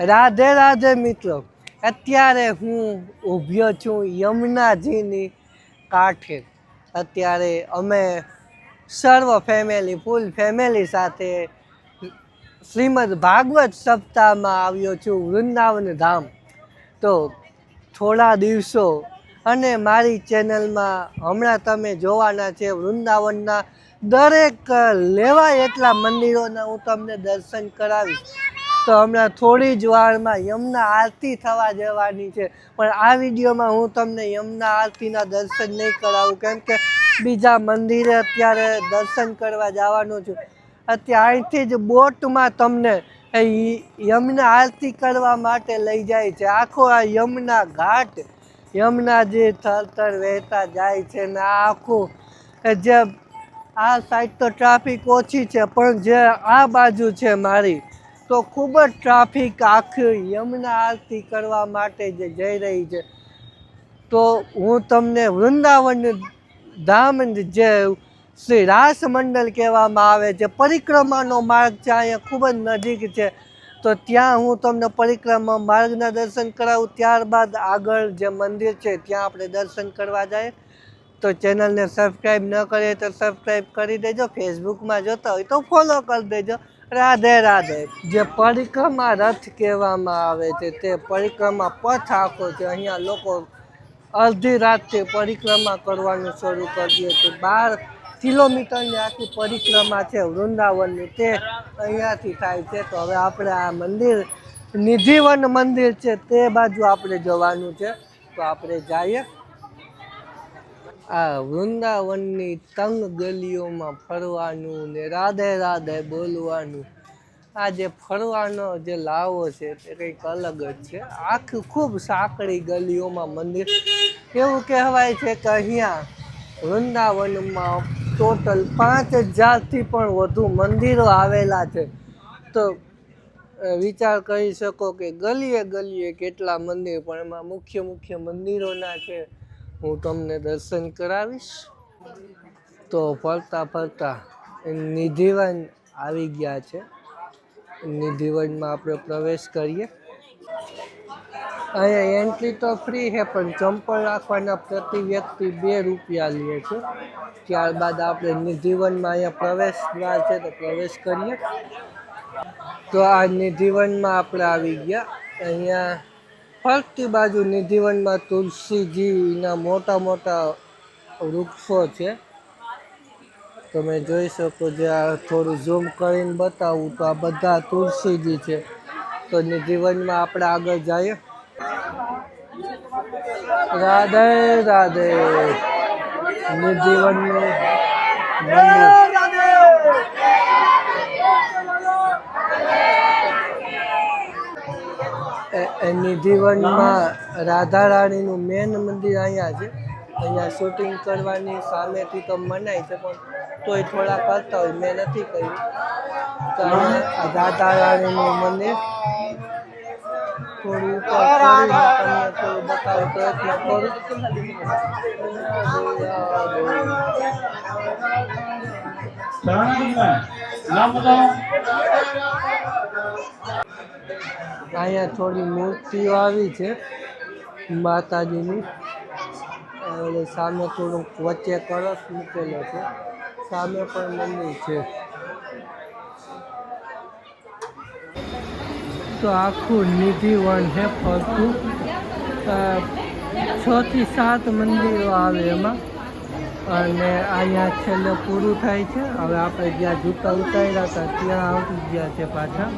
રાધે રાધે મિત્રો, અત્યારે હું ઊભ્યો છું યમુનાજીની કાંઠે. અત્યારે અમે સર્વ ફેમિલી ફૂલ ફેમિલી સાથે શ્રીમદ ભાગવત સપ્તાહમાં આવ્યો છું વૃંદાવન ધામ. તો થોડા દિવસો અને મારી ચેનલમાં હમણાં તમે જોવાના છે વૃંદાવનના દરેક લેવાય એટલા મંદિરોના હું તમને દર્શન કરાવીશ. તો હમણાં થોડી જ વારમાં યમુના આરતી થવા જવાની છે. પણ આ વિડીયોમાં હું તમને યમુના આરતીના દર્શન નહીં કરાવું, કેમ કે બીજા મંદિરે અત્યારે દર્શન કરવા જવાનો છું. અત્યારે અહીંથી જ બોટમાં તમને યમુના આરતી કરવા માટે લઈ જાય છે. આખો આ યમુના ઘાટ, યમુના જે થરતર વહેતા જાય છે ને આ આખું જે આ સાઈડ તો ટ્રાફિક ઓછી છે, પણ જે આ બાજુ છે મારી તો ખૂબ જ ટ્રાફિક આખી યમુના આરતી કરવા માટે જે જઈ રહી છે. તો હું તમને વૃંદાવન ધામ જે શ્રી રાસ મંડળ કહેવામાં આવે છે, પરિક્રમાનો માર્ગ છે, અહીંયા ખૂબ જ નજીક છે. તો ત્યાં હું તમને પરિક્રમા માર્ગના દર્શન કરાવું, ત્યારબાદ આગળ જે મંદિર છે, ત્યાં આપણે દર્શન કરવા જઈએ તો ચેનલને સબસ્ક્રાઈબ ન કરીએ તો સબસ્ક્રાઈબ કરી દેજો, ફેસબુકમાં જોતા હોય તો ફોલો કરી દેજો. રાધે રાધે. જે પરિક્રમા રથ કહેવામાં આવે છે, તે પરિક્રમા પથ આખો છે. અહીંયા લોકો અડધી રાતથી પરિક્રમા કરવાનું શરૂ કરી દે છે. બાર કિલોમીટરની આખી પરિક્રમા છે વૃંદાવનની. તે અહીંયાથી થાય છે. તો હવે આપણે આ મંદિર, નિધિવન મંદિર છે, તે બાજુ આપણે જવાનું છે. તો આપણે જઈએ. આ વૃંદાવનની તંગ ગલીઓમાં ફરવાનું ને રાધે રાધે બોલવાનું. આ જે ફરવાનો જે લાવો છે તે કંઈક અલગ જ છે. આખી ખૂબ સાંકડી ગલીઓમાં મંદિર. એવું કહેવાય છે કે અહીંયા વૃંદાવનમાં ટોટલ પાંચ હજારથી પણ વધુ મંદિરો આવેલા છે. તો વિચાર કરી શકો કે ગલીએ ગલીએ કેટલા મંદિર પણ એમાં મુખ્ય મુખ્ય મંદિરોના છે. હું તમને દર્શન કરાવીશ. તો ફરતા ફરતા નિધિવન આવી ગયા છે. નિધિવનમાં આપણે પ્રવેશ કરીએ. અહીંયા એન્ટ્રી તો ફ્રી છે, પણ ચંપલ રાખવાના પ્રતિ વ્યક્તિ બે રૂપિયા લે છે. ત્યારબાદ આપણે નિધિવનમાં અહીંયા પ્રવેશ દ્વાર છે, તો પ્રવેશ કરીએ. તો આ નિધિવનમાં આપણે આવી ગયા. અહીંયા ફરતી બાજુ નિધિવનમાં તુલસીજીના મોટા મોટા વૃક્ષો છે. તમે જોઈ શકો જે આ થોડું ઝૂમ કરીને બતાવું તો આ બધા તુલસીજી છે. તો નિધિવનમાં આપણે આગળ જઈએ. રાધે રાધે. નિધિવનનું મંદિર. નિધિવનમાં રાધા રાણીનું મેન મંદિર અહીંયા છે. અહીંયા શૂટિંગ કરવાની સામેથી તો મનાય છે, પણ તોય થોડા કરતા હોય, મેં નથી કર્યું. તો રાધા રાણીનું મંદિર. થોડું ઉપર પ્રયત્ન બતાવો. અહીંયા થોડી મૂર્તિઓ આવી છે, માતાજીની. એટલે સામે થોડુંક વચ્ચે કળશ મૂકેલો છે. સામે પણ મંદિર છે. તો આખું નિધિવન છે ફરતું. છ થી સાત મંદિરો આવે એમાં. અને અહીંયા છેલ્લે પૂરું થાય છે. હવે આપણે જ્યાં જૂતા ઉતાર્યા હતા, ત્યાં આવી ગયા છે પાછા.